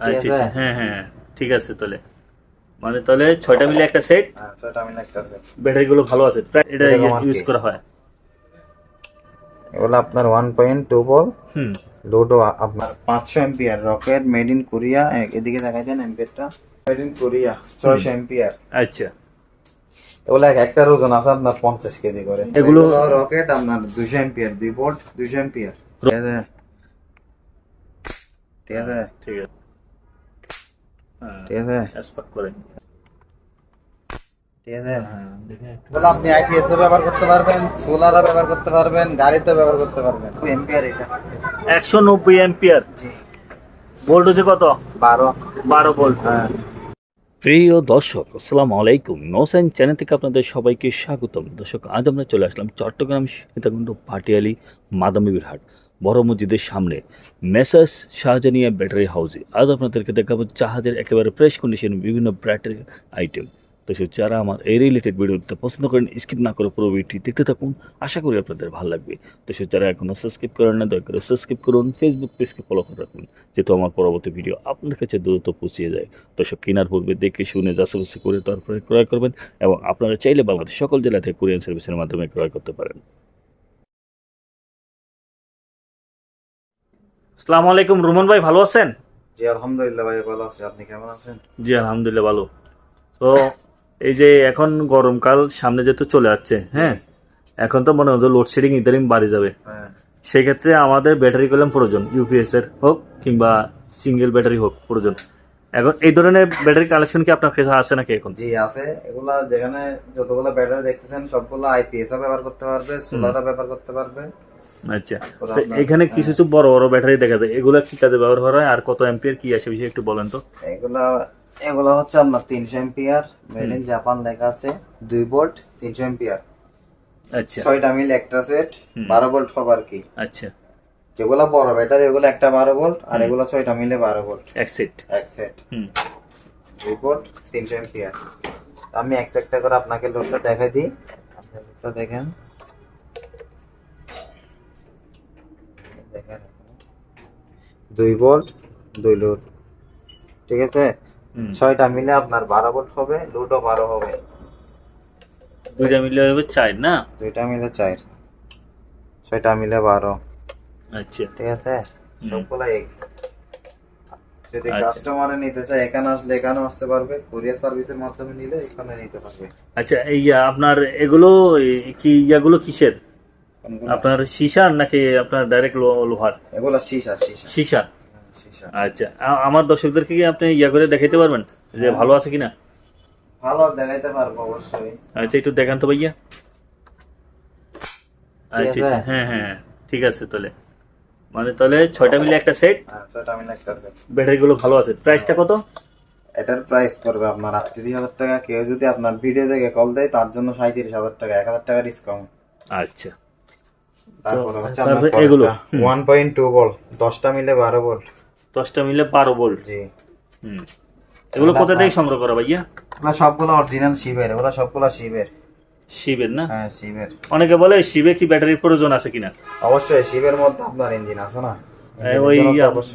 আচ্ছা আচ্ছা, হ্যাঁ হ্যাঁ ঠিক আছে তাহলে। মানে তাহলে ছয়টা মিলে একটা সেট হ্যাঁ ছয়টা মিলে একটা set। ব্যাটারি গুলো ভালো আছে প্রায় এটা ইউজ করা হয়। এগুলো আপনার ওয়ান পয়েন্ট টু বল হুম। লোডও আপনার পাঁচশো ampere rocket made in Korea এদিকে দেখাই দেন এম্পিয়ারটা মেড ইন কোরিয়া ছয়শো এম্পিয়ার আচ্ছা। এগুলো এক একটার ওজন আছে আপনার পঞ্চাশ কেজি করে। এগুলো- রকেট আপনার দুশো এম্পিয়ার দুই ভোল্ট দুশো এম্পিয়ার ঠিক আছে? ঠিক আছে। ঠিক আছে? হ্যাঁ ঠিক আছে? আপনি আইপিএস ব্যবহার করতে পারবেন সোলারও ব্যবহার করতে পারবেন গাড়িতে ব্যবহার করতে পারবেন। এম্পিয়ার এটা? একশো নব্বই অ্যাম্পিয়ার ভোল্টেজ কত? বারো। বারো ভোল্ট হ্যাঁ। প্রিয় দর্শক আসসালামু আলাইকুম। নোসাইন চ্যানেল থেকে আপনাদের সবাইকে স্বাগতম। দর্শক আজ আমরা চলে আসলাম চট্টগ্রাম সীতাকুণ্ড পাটিয়ালি মাদামিবির হাট বড় মসজিদের সামনে। মেসাস শাহজানিয়া ব্যাটারি হাউসে আজ আপনাদেরকে দেখাবো জাহাজের একেবারে ফ্রেশ কন্ডিশন, বিভিন্ন ব্যাটারি আইটেম। দর্শক যারা আমার এই রিলেটেড ভিডিওতে পছন্দ করেন, স্কিপ না করে পুরো ভিডিওটি দেখতে থাকুন। আশা করি আপনাদের ভালো লাগবে। দর্শক যারা এখনও সাবস্ক্রাইব করেন না দয়া করে সাবস্ক্রাইব করুন ফেসবুক পেজকে ফলো করে রাখুন, যেহেতু আমার পরবর্তী ভিডিও আপনার কাছে দ্রুত পৌঁছে যায়। তো সব কেনার পূর্বে দেখে শুনে যাচাবাসি করে তারপরে ক্রয় করবেন এবং আপনারা চাইলে বাংলাদেশ সকল জেলা থেকে কুরিয়ান সার্ভিসের মাধ্যমে ক্রয় করতে পারেন। আসসালামু আলাইকুম রুমন ভাই ভালো আছেন? জি আলহামদুলিল্লাহ ভাই ভালো আছে। আপনি কেমন আছেন? জি আলহামদুলিল্লাহ ভালো। তো এই যে এখন গরমকাল সামনে যেহেতু চলে যাচ্ছে হ্যাঁ? এখন তো মনে হতো লোডশেডিং ইদানিং বাড়ি যাবে। হ্যাঁ। সেক্ষেত্রে আমাদের ব্যাটারি কলম প্রয়োজন ইউপিএস এর হোক কিংবা সিঙ্গেল ব্যাটারি হোক প্রয়োজন। এখন এই ধরনের ব্যাটারি কালেকশন কি আপনার কাছে আছে নাকি এখন? জি আছে। এগুলা যেখানে যতগুলো ব্যাটারি দেখতেছেন সবগুলো আইপিএস ব্যবহার করতে পারবে সোলারও ব্যবহার করতে পারবে। আচ্ছা। এখানে কিছু কিছু বড় বড় ব্যাটারি দেখা যায়। এগুলো কি কাজে ব্যবহার করা হয়? আর কত অ্যাম্পিয়ার কি আসে? বিষয়ে একটু বলেন তো। এগুলা এগুলো হচ্ছে আপনার তিনশো এম্পিয়ার মেড ইন জাপান লেখা আছে। দুই ভোল্ট তিনশো এম্পিয়ার আচ্ছা। ছয়টা মিল একটা সেট বারো ভোল্ট হবে আর কি? আচ্ছা। যেগুলা বড় ব্যাটারি এগুলো একটা বারো ভোল্ট আর এগুলো ছয়টা মিলে বারো ভোল্ট এক সেট এক সেট হুম। দুই ভোল্ট তিনশো এম্পিয়ার আমি একটা একটা করে আপনাকে লোডটা দেখাই দিই। আপনি লোডটা দেখেন। দুই ভোল্ট দুই লোড। ঠিক আছে? ছয়টা মিলে আপনার বারো ভোল্ট হবে লোডও বারো হবে। দুইটা মিলে হবে চার না? দুইটা মিলে চার। ছয়টা মিলে বারো। আচ্ছা। ঠিক আছে? সবগুলো এক। যদি আচ্ছা। কাস্টমারে নিতে চায় এখানে আসলে এখানে আসতে পারবে। কোরিয়ার সার্ভিসের মাধ্যমে নিলে এখানে নিতে পারবে। আচ্ছা এই আপনার এগুলো কি ইয়াগুলো কিসের? আপনার সীসার নাকি আপনার ডাইরেক্ট লোহার? এগুলো সীসা সীসা। সীসা। হ্যাঁ, আচ্ছা আমার দর্শকদেরকে কি আপনি ইয়া করে দেখাইতে পারবেন যে ভালো আছে কিনা? ভালো দেখাইতে পারব অবশ্যই। আচ্ছা একটু দেখান তো ভাইয়া। আচ্ছা আচ্ছা, হ্যাঁ হ্যাঁ ঠিক আছে তাহলে। মানে তাহলে ছয়টা মিলে একটা সেট হ্যাঁ ছয়টা মিলে একটা set। ব্যাটারি গুলো ভালো আছে। প্রাইসটা কত? এটার প্রাইস করবে আপনার আটত্রিশ হাজার টাকা। কেউ যদি আপনার ভিডিও দেখে কল দেয় তার জন্য সাঁত্রিশ হাজার টাকা এক হাজার টাকা ডিসকাউন্ট আচ্ছা। তারপরে হচ্ছে তারপরে এগুলো? ওয়ান পয়েন্ট টু ভোল্ট দশটা মিলে বারো ভোল্ট দশটা মিলে বারো ভোল্ট জি। হুম। এগুলো কোথা থেকে সংগ্রহ করা ভাইয়া? ওগুলো সবগুলো অরিজিনাল শিবের ওগুলো সবগুলো শিবের। শিবের না? হ্যাঁ শিবের। অনেকে বলে শিবে কি ব্যাটারির প্রয়োজন আছে কিনা? অবশ্যই শিবের মধ্যে আপনার ইঞ্জিন আছে না। ওই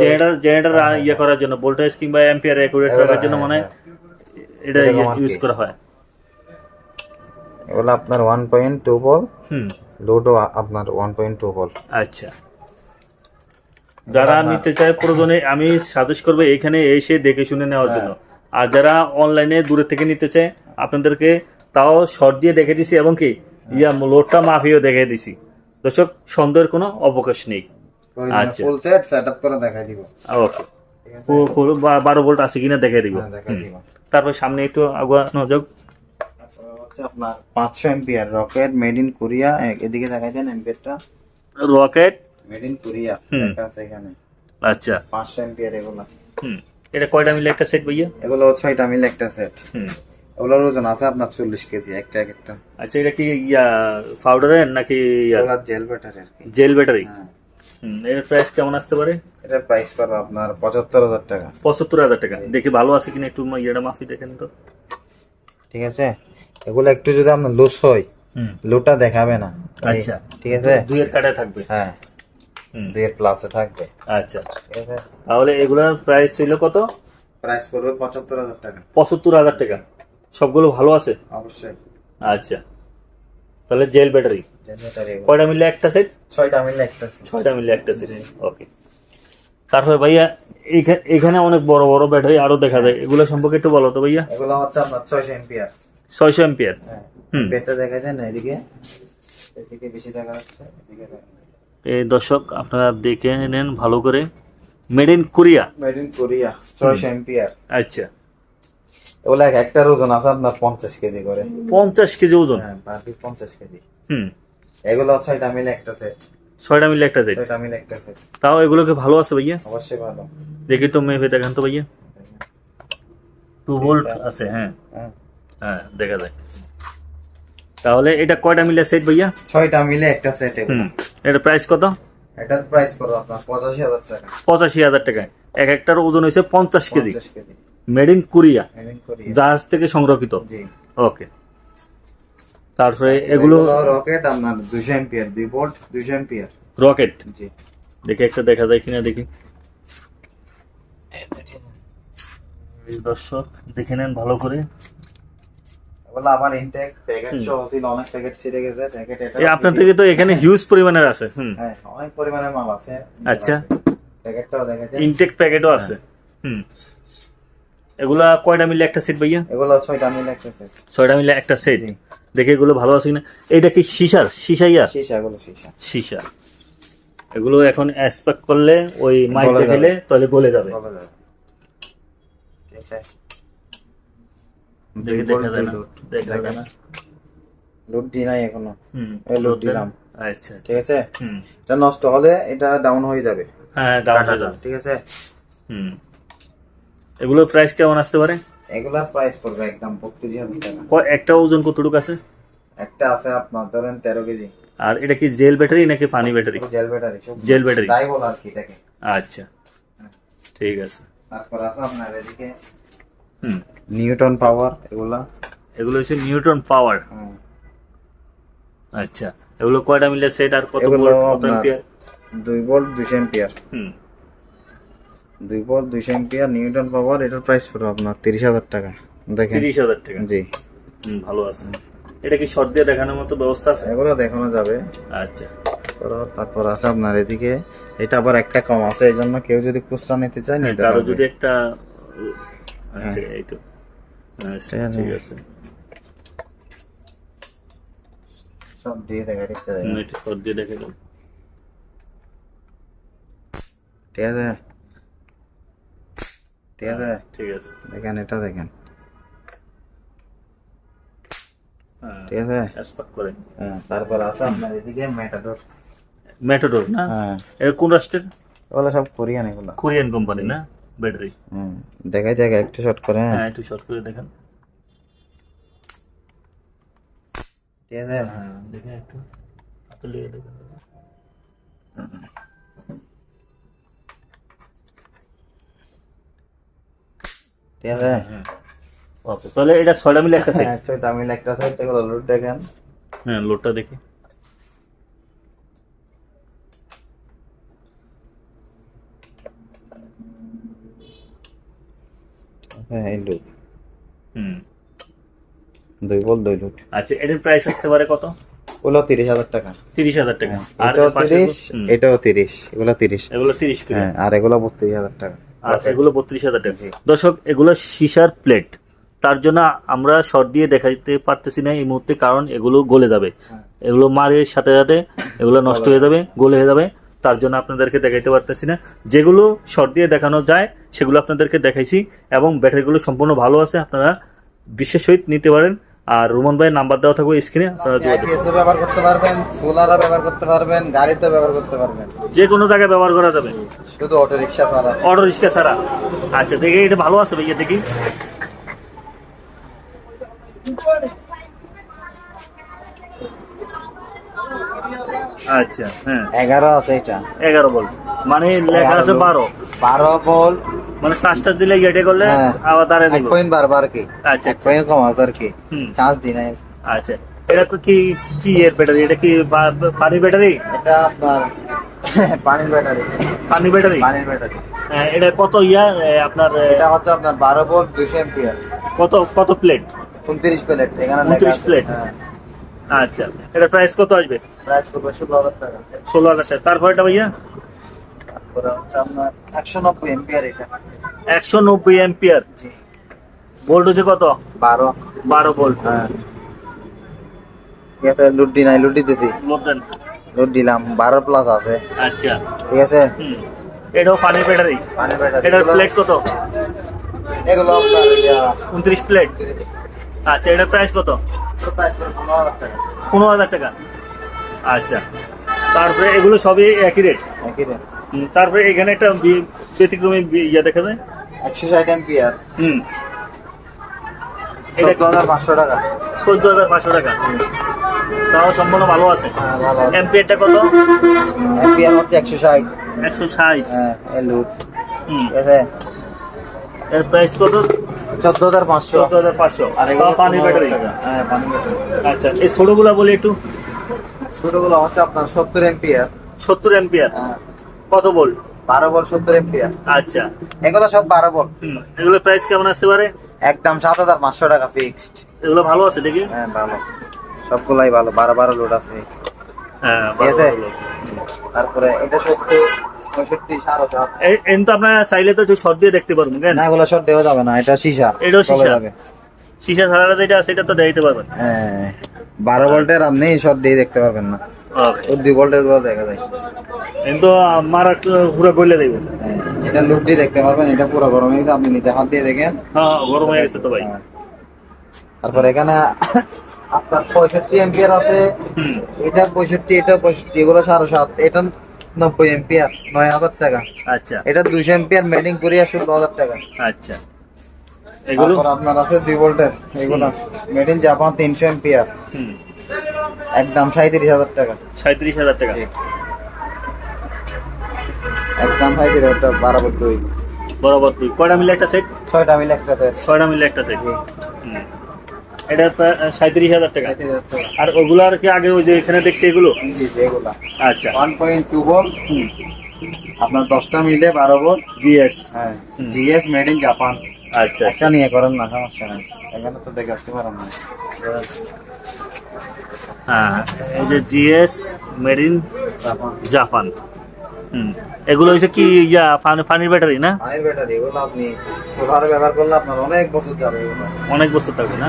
জেনারেটর জেনারেটর ইয়ে করার জন্য ভোল্টেজ কিংবা অ্যাম্পিয়ার অ্যাকুরেট করার জন্য মনে হয় এটা ইউজ করা হয়। এগুলো আপনার ওয়ান পয়েন্ট টু ভোল্ট হুম। লোডও আপনার ওয়ান পয়েন্ট টু ভোল্ট আচ্ছা। যারা নিতে চায় প্রয়োজনে আমি সাজেস্ট করব এখানে এসে দেখে শুনে নেওয়ার জন্য। আর যারা অনলাইনে দূরে থেকে নিতে চায় আপনাদেরকে তাও শর্ট দিয়ে দেখে দিছি এবং কি ইয়া লোডটা মাফিও দেখে দিছি। দর্শক সন্দেহের কোনো অবকাশ নেই। আচ্ছা। ফুল সেট সেট করে দেখাই দিব। ওকে বারো ভোল্ট আছে কিনা দেখে দিব। হ্যাঁ দেখাই দিব। তারপর সামনে একটু আগানো যাক তারপরে হচ্ছে আপনার পাঁচশো ampere rocket made in Korea এদিকে দেখাই দেন এম্পিয়ারটা রকেট মেড ইন কোরিয়া। আছে এখানে। আচ্ছা। পাঁচশো এম্পিয়ার এগুলো। হুম। এটা কয়টা মিলে একটা সেট ভাইয়া? এগুলো ছয়টা মিলে একটা সেট হুম। এগুলোর ওজন আছে আপনার চল্লিশ কেজি একটা এক একটা। আচ্ছা এটা কি ইয়া পাউডারের নাকি জেল ব্যাটারি আর কি? জেল ব্যাটারি হ্যাঁ। হুম এর প্রাইস কেমন আসতে পারে? এটার প্রাইস পড়বে আপনার পঁচাত্তর হাজার টাকা। পঁচাত্তর হাজার টাকা। দেখি ভালো আছে কিনা একটু ইয়েটা মাফি দেখেন তো। ঠিক আছে? এগুলো একটু যদি আপনার লুজ হয় লোটা দেখাবে না। আচ্ছা। ঠিক আছে? দুইয়ের কাটায় থাকবে। হ্যাঁ। দুইয়ের প্লাসে থাকবে। আচ্ছা ঠিক আছে? তাহলে এগুলার প্রাইস ছিল কত? প্রাইস পড়বে পঁচাত্তর হাজার টাকা। পঁচাত্তর হাজার টাকা। সবগুলো ভালো আছে? অবশ্যই। আচ্ছা। তাহলে জেল ব্যাটারি কয়টা মিললে একটা সেট ছয়টা মিলে একটা আছে। ছয়টা মিললে একটা সেট ওকে তারপরে ভাইয়া এখানে অনেক বড় বড় ব্যাটারি আরও দেখা যায়। এগুলো সম্পর্কে একটু বলো তো ভাইয়া। এগুলো হচ্ছে আপনার ছয়শো এম্পিয়ার। ছয়শো এম্পিয়ার। হ্যাঁ হুম। দেখা যায় না এদিকে। এদিকে বেশি দেখা যাচ্ছে এদিকে এই দর্শক আপনারা দেখে নেন ভালো করে। Made in Korea made in Korea ছয়শো এম্পিয়ার। আচ্ছা। এক একটার ওজন আছে আপনার পঞ্চাশ কেজি করে। পঞ্চাশ কেজি ওজন? হ্যাঁ পার পিস পঞ্চাশ কেজি। হুম। এগুলো ছয়টা মিলে একটা সেট ছয়টা মিলে একটা সেট ছয়টা মিলে একটা সেট তাও এগুলোকে ভালো আছে ভাইয়া? অবশ্যই ভালো। দেখি একটু মেপে দেখান তো ভাইয়া। টু ভোল্ট আছে হ্যাঁ। হ্যাঁ। হ্যাঁ দেখা যায় তাহলে এটা কয়টা মিলে সেট ভাইয়া? ছয়টা মিলে একটা সেট হুম এটা প্রাইস কত? এটার প্রাইস পড়বে আপনার পঁচাশি হাজার টাকা। পঁচাশি হাজার টাকায় এক একটার ওজন হয়েছে পঞ্চাশ কেজি। মেড ইন কোরিয়া জাহাজ থেকে সংরক্ষিত। ওকে তারপরে এগুলো রকেট আপনার দুশো এম্পিয়ার দুই ভোল্ট দুশো এম্পিয়ার রকেট জি। দেখে একটা দেখা যায় কিনা দেখি। দর্শক দেখে নেন ভালো করে। এগুলো আবার ইনটেক প্যাকেট সহ ছিল অনেক প্যাকেট ছিঁড়ে গেছে প্যাকেট এটা এই আপনার থেকে তো এখানে হিউজ পরিমাণের আছে হুম। হ্যাঁ অনেক পরিমাণের মাল আছে। আচ্ছা। প্যাকেটটাও দেখা যায় ইনটেক প্যাকেটও আছে হুম। এগুলা কয়টা মিলে একটা সেট ভাইয়া? এগুলো ছয়টা মিলে একটা সেট ছয়টা মিলে একটা সেট দেখে এগুলো ভালো আছে কিনা? এটা কি সিসার? সিসাইয়া সীসা এগুলো সীসা। সিসা। এগুলো এখন অ্যাসপেক্ট করলে ওই মাইক গলে দেখলে তাহলে গলে যাবে। বলা যাবে। ঠিক আছে। দেখে যায় না দেখা যায় না। লোড দি নাই এখনও। এই লোড দিলাম। আচ্ছা ঠিক আছে? এটা নষ্ট হলে এটা ডাউন হয়ে যাবে। হ্যাঁ ডাউন হয়ে যাবে। ঠিক আছে? হুম। এগুলোর প্রাইস কেমন আসতে পারে? এগুলার প্রাইস পড়বে একদম বত্রিশ হাজার টাকা। একটা ওজন কতটুকু আছে? একটা আছে আপনার ধরেন তেরো কেজি। আর এটা কি জেল ব্যাটারি নাকি পানি battery gel battery gel battery তাই বল আর কি এটাকে। আচ্ছা। ঠিক আছে। তারপর আছে আপনার এদিকে নিউটন পাওয়ার এগুলা। এগুলো হচ্ছে নিউটন পাওয়ার। আচ্ছা এগুলো কয়টা মিলে সেট আর কত এগুলো কত ampere? দুই ভোল্ট দুইশো এম্পিয়ার হুম। দুই ভোল্ট দুইশো এম্পিয়ার নিউটন পাওয়ার এটার প্রাইস পড়বে আপনার তিরিশ হাজার টাকা। দেখেন। তিরিশ হাজার টাকা। জি। হুম ভালো আছে। এটা কি শর্ট দিয়ে দেখানোর মতো ব্যবস্থা আছে? এগুলো দেখানো যাবে। আচ্ছা। তারপর- তারপর আছে আপনার এদিকে। এটা আবার একটা কম আছে এই জন্য কেউ যদি খুচরা নিতে চায় নিতে পারবে। যদি একটা আচ্ছা এই তো আচ্ছা, ঠিক আছে। সব দিয়ে দেখা দেখতে দেবে হুম, একটু দিয়ে দেখে দাও ঠিক আছে ঠিক আছে ঠিক আছে দেখেন এটা দেখেন ঠিক আছে অ্যাসপাক করে হ্যাঁ তারপর আছে আপনার এদিকে ম্যাটাডোর ম্যাটাডোর না হ্যাঁ এটা কোন রাষ্ট্রের ওগুলো সব কোরিয়ান এগুলো কোরিয়ান কোম্পানি না ব্যাটারি। হুম দেখাই দেখ একটু শর্ট করে হ্যাঁ। হ্যাঁ একটু শর্ট করে দেখেন। ঠিক আছে। হ্যাঁ দেখে একটু। হাতে লেগে দেখেন ঠিক আছে। হ্যাঁ তাহলে এটা ছয়টা মিলে একটা হ্যাঁ ছয়টা মিলে একটা সাইড এগুলো লোড দেখেন। হ্যাঁ লোডটা দেখি। হ্যাঁ এই লোড হুম। দুই বল দুই লোড আচ্ছা এটার প্রাইস আসতে পারে কত? ওগুলো তিরিশ হাজার টাকা। তিরিশ হাজার টাকা। আর এটাও এর পাশে তিরিশ এটাও তিরিশ এগুলো তিরিশ। এগুলো তিরিশ হ্যাঁ আর এগুলো বত্রিশ হাজার টাকা। আর এগুলো বত্রিশ হাজার টাকা। দর্শক এগুলো সিসার প্লেট তার জন্য আমরা শর্ট দিয়ে দেখাইতে পারতেছি না এই মুহূর্তে কারণ এগুলো গলে যাবে। এগুলো মারের সাথে সাথে এগুলো নষ্ট হয়ে যাবে গলে হয়ে যাবে। তার জন্য আপনাদেরকে দেখাইতে পারতেছি না। যেগুলো শর্ট দিয়ে দেখানো যায় সেগুলো আপনাদেরকে দেখাইছি এবং ব্যাটারিগুলো সম্পূর্ণ ভালো আছে আপনারা বিশেষ সহিত নিতে পারেন। আর রুমন ভাইয়ের নাম্বার দেওয়া থাকবে স্ক্রিনে আপনারা যোগাযোগ ব্যবহার করতে পারবেন সোলারও ব্যবহার করতে পারবেন গাড়িতে ব্যবহার করতে পারবেন। যে কোনো জায়গায় ব্যবহার করা যাবে। শুধু অটো রিক্সা ছাড়া। অটো রিক্সা ছাড়া। আচ্ছা দেখি এটা ভালো আছে ভাইয়া দেখি। আচ্ছা হ্যাঁ। এগারো আছে এটা। এগারো বল। মানে লেখা আছে বারো। বারো বল। মানে টাস দিলে গেটে করলে হ্যাঁ। আবার দাঁড়িয়ে দিল। পয়েন্ট বারবার কি। আচ্ছা এক পয়েন্ট কম আছে আর কি। চান্স দিন আচ্ছা। এটা কি কি এর ব্যাটারি? এটা কি পানি ব্যাটারি? এটা আপনার পানির ব্যাটারি। পানি ব্যাটারি? পানির ব্যাটারি। হ্যাঁ, এটা কত ইয়া আপনার এটা হচ্ছে আপনার বারো ভোল্ট দুশো এম্পিয়ার। কত কত প্লেট উনত্রিশ প্লেট এখানে লেখা 29 আছে। plate? হ্যাঁ। আচ্ছা এটা প্রাইস কত আসবে? প্রাইস করবে ষোলো হাজার টাকা। ষোলো হাজার টাকা। তারপর এটা ভাইয়া? তারপরে হচ্ছে আপনার একশো নব্বই এম্পিয়ার এটা। একশো নব্বই এম্পিয়ার ভোল্ট হচ্ছে কত? বারো। বারো ভোল্ট হ্যাঁ। ঠিক আছে লুডি নাই লুডি দিছি। লুড দিলাম বারো প্লাস আছে। আচ্ছা। ঠিক আছে? এটাও পানির ব্যাটারি পানির ব্যাটারি এটার প্লেট কত? এগুলো আপনার উনত্রিশ প্লেট আচ্ছা এটার প্রাইস কত? পনেরো হাজার টাকা। আচ্ছা। তারপরে এগুলো সবই একই রেট তারপরে এখানে একটা ব্যতিক্রমী ইয়ে দেখা যায়? একশো ষাট এম্পিয়ার হুম। এটা চোদ্দ হাজার পাঁচশো টাকা। চোদ্দ হাজার পাঁচশো টাকা। তাও সম্পূর্ণ ভালো আছে? ভালো কত? এম্পিয়ার হচ্ছে একশো ষাট। একশো ষাট। হ্যাঁ এর প্রাইস কত? চোদ্দ হাজার পাঁচশো। চোদ্দ হাজার পাঁচশো। আর এগুলো ব্যাটারি হ্যাঁ ব্যাটারি আচ্ছা এই ছোটগুলা বলি একটু? ছোটগুলো হচ্ছে আপনার সত্তর এম্পিয়ার। সত্তর এম্পিয়ার? হ্যাঁ। কত বল বারো বল সত্তর এম্পিয়ার। আচ্ছা। এগুলো সব বারো বল হুম এগুলোর প্রাইস কেমন আসতে পারে? একদম সাত হাজার পাঁচশো টাকা ফিক্সড এগুলো ভালো আছে দেখি? হ্যাঁ ভালো। সবগুলাই ভালো। বারো বারো লোড আছে। হ্যাঁ। তারপরে এটা সত্তর। তো আপনারা চাইলে তো একটু শর্ট দিয়ে দেখতে পারবেন কেন? না এগুলো দেওয়া যাবে না এটা সীসা। এটাও সীসা? যাবে। সীসা ছাড়া যেটা আছে এটা তো পারবেন। হ্যাঁ বারো ভোল্টের আপনি শর্ট দিয়ে দেখতে পারবেন না। দুই ভোল্টেরগুলো দেখা যায়। কিন্তু মারা পুরো গলে দেবো। হ্যাঁ, এটা লুপ দিয়ে দেখতে পারবেন এটা পুরো গরম হয়ে আপনি হাত দিয়ে দেখেন। হ্যাঁ গরম গেছে তো ভাই। হ্যাঁ। তারপর এখানে আপনার পঁয়ষট্টি এম্পিয়ার আছে। এটা পঁয়ষট্টি এটা পঁয়ষট্টি এগুলো সাড়ে সাত। এটা নব্বই এম্পিয়ার নয় হাজার টাকা। আচ্ছা। এটা দুশো এম্পিয়ার মেডিং করিয়া ষোলো হাজার টাকা। আচ্ছা। এগুলো? আপনার আছে দুই ভোল্টের এগুলো। মেড ইন জাপান তিনশো এম্পিয়ার হুম। একদম সাঁত্রিশ হাজার টাকা। সাঁত্রিশ হাজার টাকা। একদম সাঁত্রিশ হাজার টাকা বারাবর দুই। বরাবর দুই। কয়টা মিলে একটা সেট ছয়টা মিলে একটা set। ছয়টা মিলে একটা সেট জি, এটা প্রায় সাঁত্রিশ হাজার টাকা। আর ওগুলার কি আগে ওই যে এখানে দেখছি এগুলো? জি জি এগুলা। আচ্ছা। ওয়ান পয়েন্ট টু হুম। আপনার দশটা মিলে বারো ভোল্ট জিএস। হ্যাঁ। জিএস মেড ইন জাপান আচ্ছা। একটা নিয়ে করেন না সমস্যা নেই। এখানে তো দেখে আসতে পারেন না। হ্যাঁ এই যে GS made in Japan Japan হুম। এগুলো হচ্ছে কি ইয়া পানি- পানির ব্যাটারি না? পানির ব্যাটারি এগুলো আপনি সোলারে ব্যবহার করলে আপনার অনেক বছর যাবে এগুলো। অনেক বছর থাকবে না?